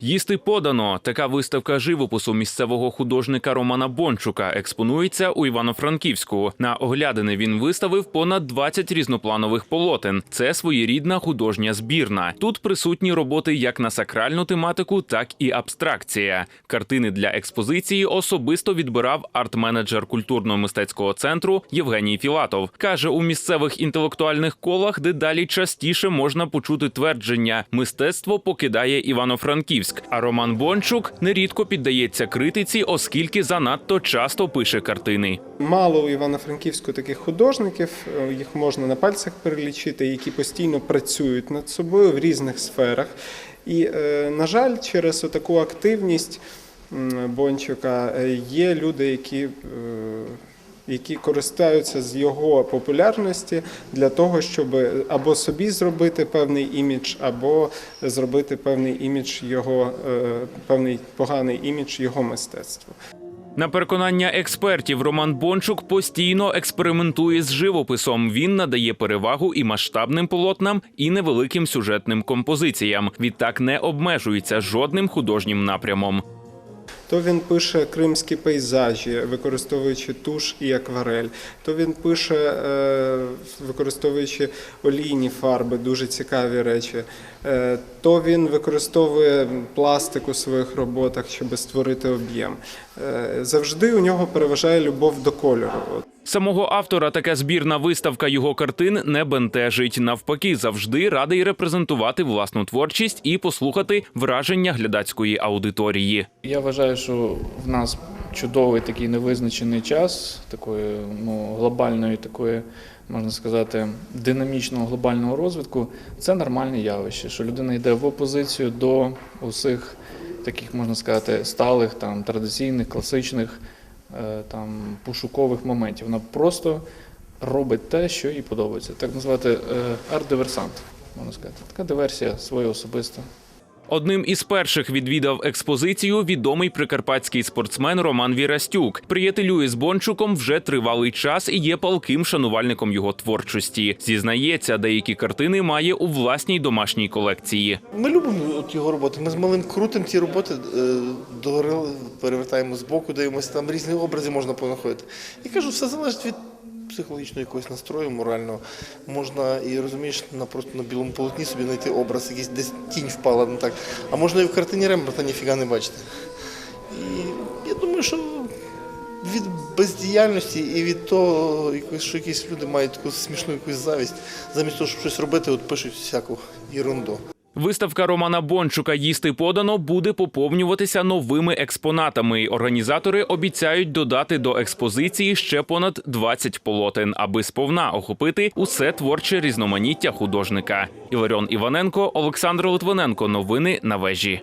Їсти подано. Така виставка живопису місцевого художника Романа Бончука експонується у Івано-Франківську. На оглядини він виставив понад 20 різнопланових полотен. Це своєрідна художня збірна. Тут присутні роботи як на сакральну тематику, так і абстракція. Картини для експозиції особисто відбирав арт-менеджер культурно-мистецького центру Євгеній Філатов. каже, у місцевих інтелектуальних колах дедалі частіше можна почути твердження: мистецтво покидає Івано-Франківськ. А Роман Бончук нерідко піддається критиці, оскільки занадто часто пише картини. Мало у Івано-Франківську таких художників, е, їх можна на пальцях перелічити, які постійно працюють над собою в різних сферах. І, е, на жаль, через таку активність Бончука е, є люди, які, які користуються з його популярності для того, щоб або собі зробити певний імідж, або зробити певний імідж його, е, певний поганий імідж його мистецтва. На переконання експертів, Роман Бончук постійно експериментує з живописом. Він надає перевагу і масштабним полотнам, і невеликим сюжетним композиціям. Відтак не обмежується жодним художнім напрямом. То він пише кримські пейзажі, використовуючи туш і акварель. То він пише, е, використовуючи олійні фарби, дуже цікаві речі. Е, То він використовує пластик у своїх роботах, щоб створити об'єм. Е, Завжди у нього переважає любов до кольору. Самого автора така збірна виставка його картин не бентежить. Навпаки, завжди радий репрезентувати власну творчість і послухати враження глядацької аудиторії. Я вважаю, що в нас чудовий такий невизначений час, такої ну, глобальної, такої, можна сказати, динамічного глобального розвитку. Це нормальне явище, що людина йде в опозицію до усіх таких, можна сказати, сталих, там, традиційних, класичних там, пошукових моментів. Вона просто робить те, що їй подобається. Так назвати е, арт-диверсант, можна сказати. Така диверсія своя особиста. Одним із перших відвідав експозицію відомий прикарпатський спортсмен Роман Вірастюк. Приятелює з Бончуком вже тривалий час і є палким шанувальником його творчості. Зізнається, деякі картини має у власній домашній колекції. Ми любимо от його роботи. Ми з малим крутим ці роботи е, догори перевертаємо з боку, дивимося, там різні образи можна понаходити. І кажу, все залежить від психологічного якогось настрою, морального. Можна і розумієш, на просто на білому полотні собі знайти образ, якийсь десь тінь впала, не так. А можна і в картині Ремберта ніфіга не бачити. І я думаю, що від бездіяльності і від того, що якісь люди мають таку смішну якусь завість, замість того, щоб щось робити, от пишуть всяку ерунду. Виставка Романа Бончука їсти подано буде поповнюватися новими експонатами. Організатори обіцяють додати до експозиції ще понад 20 полотен, аби сповна охопити усе творче різноманіття художника. Іларіон Іваненко, Олександр Литвиненко. Новини на вежі.